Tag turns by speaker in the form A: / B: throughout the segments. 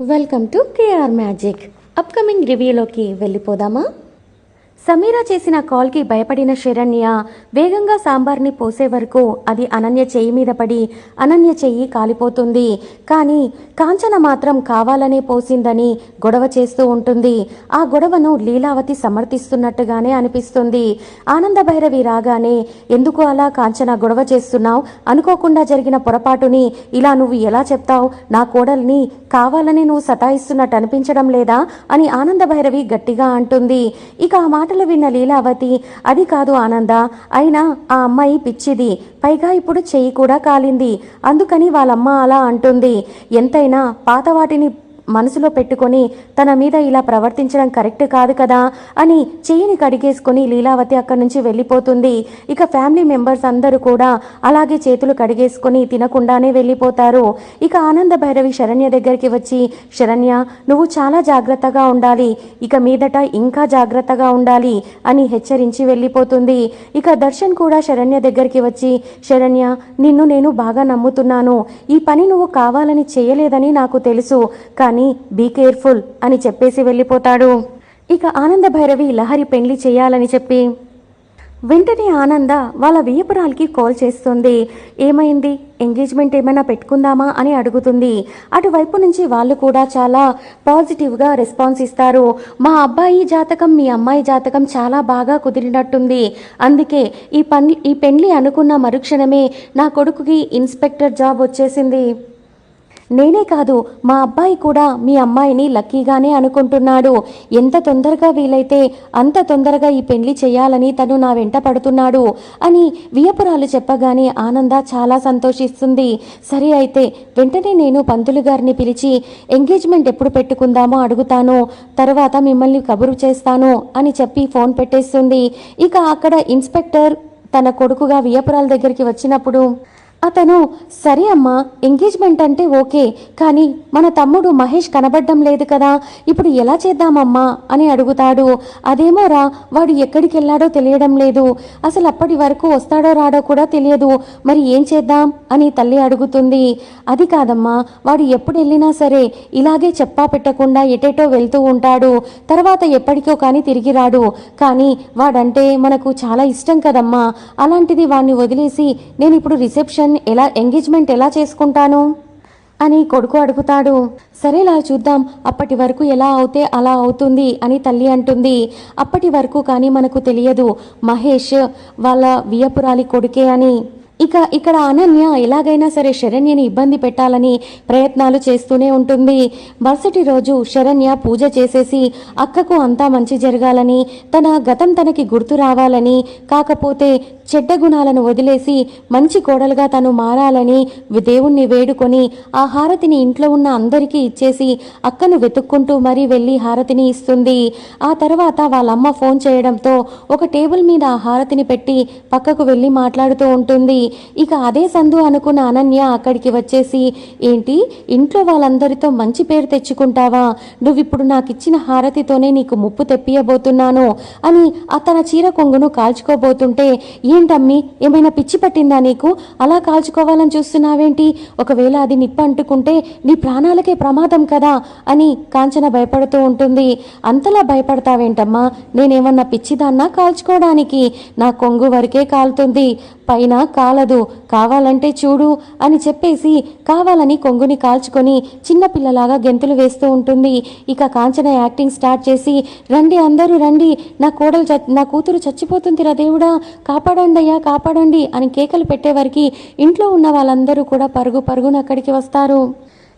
A: Welcome to KR magic upcoming రివ్యూలోకి వెళ్ళిపోదామా? సమీరా చేసిన కాల్కి భయపడిన శరణ్య వేగంగా సాంబార్ని పోసే వరకు అది అనన్య చెయ్యి మీద పడి అనన్య చెయ్యి కాలిపోతుంది. కానీ కాంచన మాత్రం కావాలనే పోసిందని గొడవ చేస్తూ ఉంటుంది. ఆ గొడవను లీలావతి సమర్థిస్తున్నట్టుగానే అనిపిస్తుంది. ఆనంద భైరవి రాగానే ఎందుకు అలా కాంచన గొడవ చేస్తున్నావు? అనుకోకుండా జరిగిన పొరపాటుని ఇలా నువ్వు ఎలా చెప్తావు? నా కోడల్ని కావాలని నువ్వు సతాయిస్తున్నట్టు అనిపించడం లేదా? అని ఆనంద భైరవి గట్టిగా అంటుంది. ఇక ఆ మాట మాటలు విన్న లీలావతి అది కాదు ఆనంద అయినా ఆ అమ్మాయి పిచ్చిది పైగా ఇప్పుడు చెయ్యి కూడా కాలింది అందుకని వాళ్ళమ్మ అలా అంటుంది. ఎంతైనా పాత వాటిని మనసులో పెట్టుకొని తన మీద ఇలా ప్రవర్తించడం కరెక్ట్ కాదు కదా అని చెయ్యిని కడిగేసుకొని లీలావతి అక్కడి నుంచి వెళ్ళిపోతుంది. ఇక ఫ్యామిలీ మెంబర్స్ అందరూ కూడా అలాగే చేతులు కడిగేసుకొని తినకుండానే వెళ్ళిపోతారు. ఇక ఆనంద భైరవి శరణ్య దగ్గరికి వచ్చి శరణ్య నువ్వు చాలా జాగ్రత్తగా ఉండాలి. ఇక మీదట ఇంకా జాగ్రత్తగా ఉండాలి అని హెచ్చరించి వెళ్ళిపోతుంది. ఇక దర్శన్ కూడా శరణ్య దగ్గరికి వచ్చి శరణ్య నిన్ను నేను బాగా నమ్ముతున్నాను. ఈ పని నువ్వు కావాలని చేయలేదని నాకు తెలుసు. కానీ బీ కేర్ఫుల్ అని చెప్పేసి వెళ్ళిపోతాడు. ఇక ఆనంద భైరవి లహరి పెళ్ళి చేయాలని చెప్పి. వెంటనే ఆనంద వాళ్ళ వియపురాలకి కాల్ చేస్తుంది. ఏమైంది? ఎంగేజ్మెంట్ ఏమైనా పెట్టుకుందామా అని అడుగుతుంది. అటువైపు నుంచి వాళ్ళు కూడా చాలా పాజిటివ్గా రెస్పాన్స్ ఇస్తారు. మా అబ్బాయి జాతకం మీ అమ్మాయి జాతకం చాలా బాగా కుదిరినట్టుంది. అందుకే ఈ పని ఈ పెళ్ళి అనుకున్న మరుక్షణమే నా కొడుకుకి ఇన్స్పెక్టర్ జాబ్ వచ్చేసింది. నేనే కాదు మా అబ్బాయి కూడా మీ అమ్మాయిని లక్కీగానే అనుకుంటున్నాడు. ఎంత తొందరగా వీలైతే అంత తొందరగా ఈ పెళ్ళి చేయాలని తను నా వెంట పడుతున్నాడు అని వియపురాలు చెప్పగానే ఆనంద చాలా సంతోషిస్తుంది. సరే అయితే వెంటనే నేను పంతులు గారిని పిలిచి ఎంగేజ్మెంట్ ఎప్పుడు పెట్టుకుందామో అడుగుతాను తర్వాత మిమ్మల్ని కబురు చేస్తాను అని చెప్పి ఫోన్ పెట్టేస్తుంది. ఇక అక్కడ ఇన్స్పెక్టర్ తన కొడుకుగా వియపురాల దగ్గరికి వచ్చినప్పుడు అతను సరే అమ్మా ఎంగేజ్మెంట్ అంటే ఓకే కానీ మన తమ్ముడు మహేష్ కనబడ్డం లేదు కదా ఇప్పుడు ఎలా చేద్దామమ్మా? అని అడుగుతాడు. అదేమో రా వాడు ఎక్కడికి వెళ్ళాడో తెలియడం లేదు. అసలు అప్పటి వరకు వస్తాడో రాడో కూడా తెలియదు. మరి ఏం చేద్దాం? అని తల్లి అడుగుతుంది. అది కాదమ్మా వాడు ఎప్పుడు వెళ్ళినా సరే ఇలాగే చెప్పా పెట్టకుండా ఎటేటో వెళ్తూ ఉంటాడు. తర్వాత ఎప్పటికో కానీ తిరిగి రాడు. కానీ వాడంటే మనకు చాలా ఇష్టం కదమ్మా. అలాంటిది వాడిని వదిలేసి నేను ఇప్పుడు రిసెప్షన్ ఎలా ఎంగేజ్మెంట్ ఎలా చేసుకుంటాను? అని కొడుకు అడుగుతాడు. సరేలా చూద్దాం అప్పటి వరకు ఎలా అవుతే అలా అవుతుంది అని తల్లి అంటుంది. అప్పటి వరకు కానీ మనకు తెలియదు మహేష్ వాళ్ళ వియపురాలి కొడుకే అని. ఇక ఇక్కడ అనన్య ఎలాగైనా సరే శరణ్యని ఇబ్బంది పెట్టాలని ప్రయత్నాలు చేస్తూనే ఉంటుంది. మరుసటి రోజు శరణ్య పూజ చేసేసి అక్కకు అంతా మంచి జరగాలని తన గతం తనకి గుర్తు రావాలని కాకపోతే చెడ్డ గుణాలను వదిలేసి మంచి కోడలుగా తను మారాలని దేవుణ్ణి వేడుకొని ఆ హారతిని ఇంట్లో ఉన్న అందరికీ ఇచ్చేసి అక్కను వెతుక్కుంటూ మరీ వెళ్ళి హారతిని ఇస్తుంది. ఆ తర్వాత వాళ్ళమ్మ ఫోన్ చేయడంతో ఒక టేబుల్ మీద ఆ హారతిని పెట్టి పక్కకు వెళ్ళి మాట్లాడుతూ ఉంటుంది. ఇక అదే సందు అనుకున్న అనన్య అక్కడికి వచ్చేసి ఏంటి? ఇంట్లో వాళ్ళందరితో మంచి పేరు తెచ్చుకుంటావా? నువ్విప్పుడు నాకు ఇచ్చిన హారతితోనే నీకు ముప్పు తెప్పియబోతున్నాను అని ఆ తన చీర కొంగును కాల్చుకోబోతుంటే ఏంటమ్మి ఏమైనా పిచ్చి పట్టిందా నీకు? అలా కాల్చుకోవాలని చూస్తున్నావేంటి? ఒకవేళ అది నిప్పు అంటుకుంటే నీ ప్రాణాలకే ప్రమాదం కదా అని కాంచన భయపడుతూ ఉంటుంది. అంతలా భయపడతావేంటమ్మా? నేనేమన్నా పిచ్చిదాన్నా కాల్చుకోవడానికి? నా కొంగు వరకే కాలుతుంది. పైన కాలదు. కావాలంటే చూడు అని చెప్పేసి కావాలని కొంగుని కాల్చుకొని చిన్నపిల్లలాగా గెంతులు వేస్తూ ఉంటుంది. ఇక కాంచన యాక్టింగ్ స్టార్ట్ చేసి రండి అందరూ రండి. నా కోడలు నా కూతురు చచ్చిపోతుందిరా దేవుడా. కాపాడండి అయ్యా కాపాడండి అని కేకలు పెట్టేవారికి ఇంట్లో ఉన్న వాళ్ళందరూ కూడా పరుగు పరుగున అక్కడికి వస్తారు.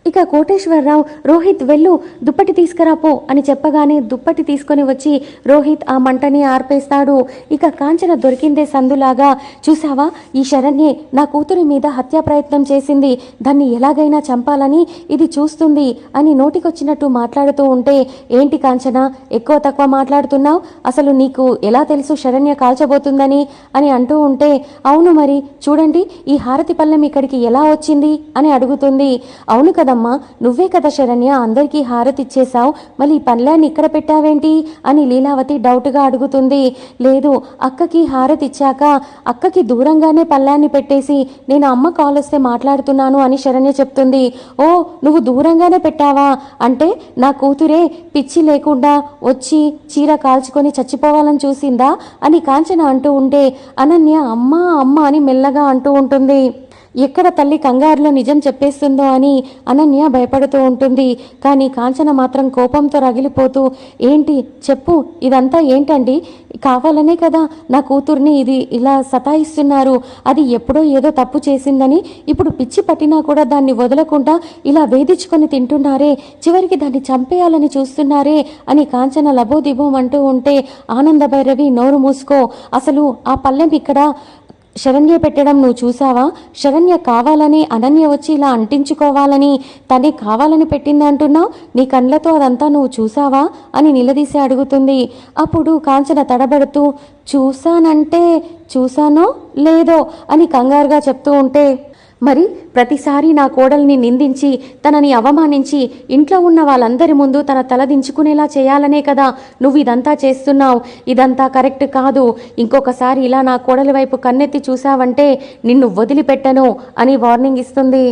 A: ఇక కోటేశ్వరరావు రోహిత్ వెళ్ళు దుప్పటి తీసుకురాపో అని చెప్పగానే దుప్పటి తీసుకొని వచ్చి రోహిత్ ఆ మంటని ఆర్పేస్తాడు. ఇక కాంచన దొరికిందే సందులాగా చూసావా ఈ శరణ్యే నా కూతురి మీద హత్యా ప్రయత్నం చేసింది. దాన్ని ఎలాగైనా చంపాలని ఇది చూస్తుంది అని నోటికొచ్చినట్టు మాట్లాడుతూ ఉంటే ఏంటి కాంచన ఎక్కువ తక్కువ మాట్లాడుతున్నావు? అసలు నీకు ఎలా తెలుసు శరణ్య కాల్చబోతుందని? అని అంటూ ఉంటే అవును మరి చూడండి ఈ హారతి పళ్ళెం ఇక్కడికి ఎలా వచ్చింది? అని అడుగుతుంది. అవును కదా కాదమ్మా నువ్వే కదా శరణ్య అందరికీ హారతిచ్చేశావు. మళ్ళీ ఈ పళ్ళాన్ని ఇక్కడ పెట్టావేంటి? అని లీలావతి డౌట్గా అడుగుతుంది. లేదు అక్కకి హారతిచ్చాక అక్కకి దూరంగానే పళ్ళాన్ని పెట్టేసి నేను అమ్మ కాల్ వస్తే మాట్లాడుతున్నాను అని శరణ్య చెప్తుంది. ఓ నువ్వు దూరంగానే పెట్టావా? అంటే నా కూతురే పిచ్చి లేకుండా వచ్చి చీర కాల్చుకొని చచ్చిపోవాలని చూసిందా? అని కాంచన అంటూ ఉంటే అనన్య అమ్మ అమ్మ అని మెల్లగా అంటూ ఉంటుంది. ఎక్కడ తల్లి కంగారులో నిజం చెప్పేస్తుందో అని అనన్య భయపడుతూ ఉంటుంది. కానీ కాంచన మాత్రం కోపంతో రగిలిపోతూ ఏంటి? చెప్పు. ఇదంతా ఏంటండి? కావాలనే కదా నా కూతుర్ని ఇది ఇలా సతాయిస్తున్నారు. అది ఎప్పుడో ఏదో తప్పు చేసిందని ఇప్పుడు పిచ్చి పట్టినా కూడా దాన్ని వదలకుండా ఇలా వేధించుకొని తింటున్నారే. చివరికి దాన్ని చంపేయాలని చూస్తున్నారే అని కాంచన లబోదిబోం అంటూ ఉంటే ఆనంద భైరవి నోరు మూసుకో. అసలు ఆ పల్లెం ఇక్కడ శరణ్య పెట్టడం నువ్వు చూసావా? శరణ్య కావాలని అనన్య వచ్చి ఇలా అంటించుకోవాలని తనే కావాలని పెట్టింది అంటున్నావు? నీ కళ్ళతో అదంతా నువ్వు చూసావా? అని నిలదీసి అడుగుతుంది. అప్పుడు కాంచన తడబడుతూ చూశానంటే చూశానో లేదో? అని కంగారుగా చెప్తూ ఉంటే మరి ప్రతిసారి నా కోడల్ని నిందించి తనని అవమానించి ఇంట్లో ఉన్న వాళ్ళందరి ముందు తన తల దించుకునేలా చేయాలనే కదా నువ్వు ఇదంతా చేస్తున్నావు. ఇదంతా కరెక్ట్ కాదు. ఇంకొకసారి ఇలా నా కోడలి వైపు కన్నెత్తి చూసావంటే నిన్ను వదిలిపెట్టను అని వార్నింగ్ ఇస్తుంది.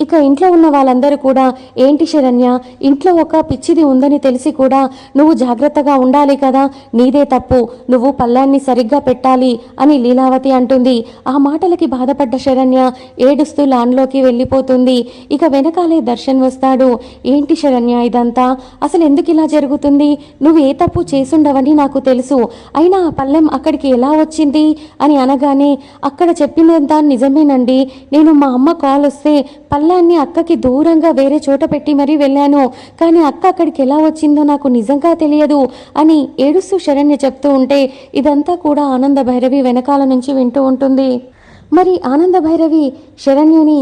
A: ఇక ఇంట్లో ఉన్న వాళ్ళందరూ కూడా ఏంటి శరణ్య ఇంట్లో ఒక పిచ్చిది ఉందని తెలిసి కూడా నువ్వు జాగ్రత్తగా ఉండాలి కదా నీదే తప్పు నువ్వు పళ్ళాన్ని సరిగ్గా పెట్టాలి అని లీలావతి అంటుంది. ఆ మాటలకి బాధపడ్డ శరణ్య ఏడుస్తూ లాన్లోకి వెళ్ళిపోతుంది. ఇక వెనకాలే దర్శన్ వస్తాడు. ఏంటి శరణ్య ఇదంతా? అసలు ఎందుకు ఇలా జరుగుతుంది? నువ్వు ఏ తప్పు చేసుండవని నాకు తెలుసు. అయినా ఆ పళ్ళెం అక్కడికి ఎలా వచ్చింది? అని అనగానే అక్కడ చెప్పినంత నిజమేనండి. నేను మా అమ్మ కాల్ వస్తే పళ్ళాన్ని అక్కకి దూరంగా వేరే చోట పెట్టి మరీ వెళ్ళాను. కానీ అక్క అక్కడికి ఎలా వచ్చిందో నాకు నిజంగా తెలియదు అని ఏడుస్తూ శరణ్య చెప్తూ ఉంటే ఇదంతా కూడా ఆనంద భైరవి వెనకాల నుంచి వింటూ ఉంటుంది. మరి ఆనంద భైరవి శరణ్యని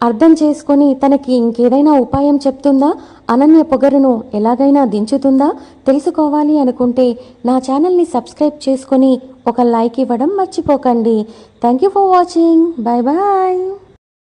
A: అర్థం చేసుకొని తనకి ఇంకేదైనా ఉపాయం చెప్తుందా? అనన్య పొగరును ఎలాగైనా దించుతుందా? తెలుసుకోవాలి అనుకుంటే నా ఛానల్ని సబ్స్క్రైబ్ చేసుకొని ఒక లైక్ ఇవ్వడం మర్చిపోకండి. Thank you for watching. Bye bye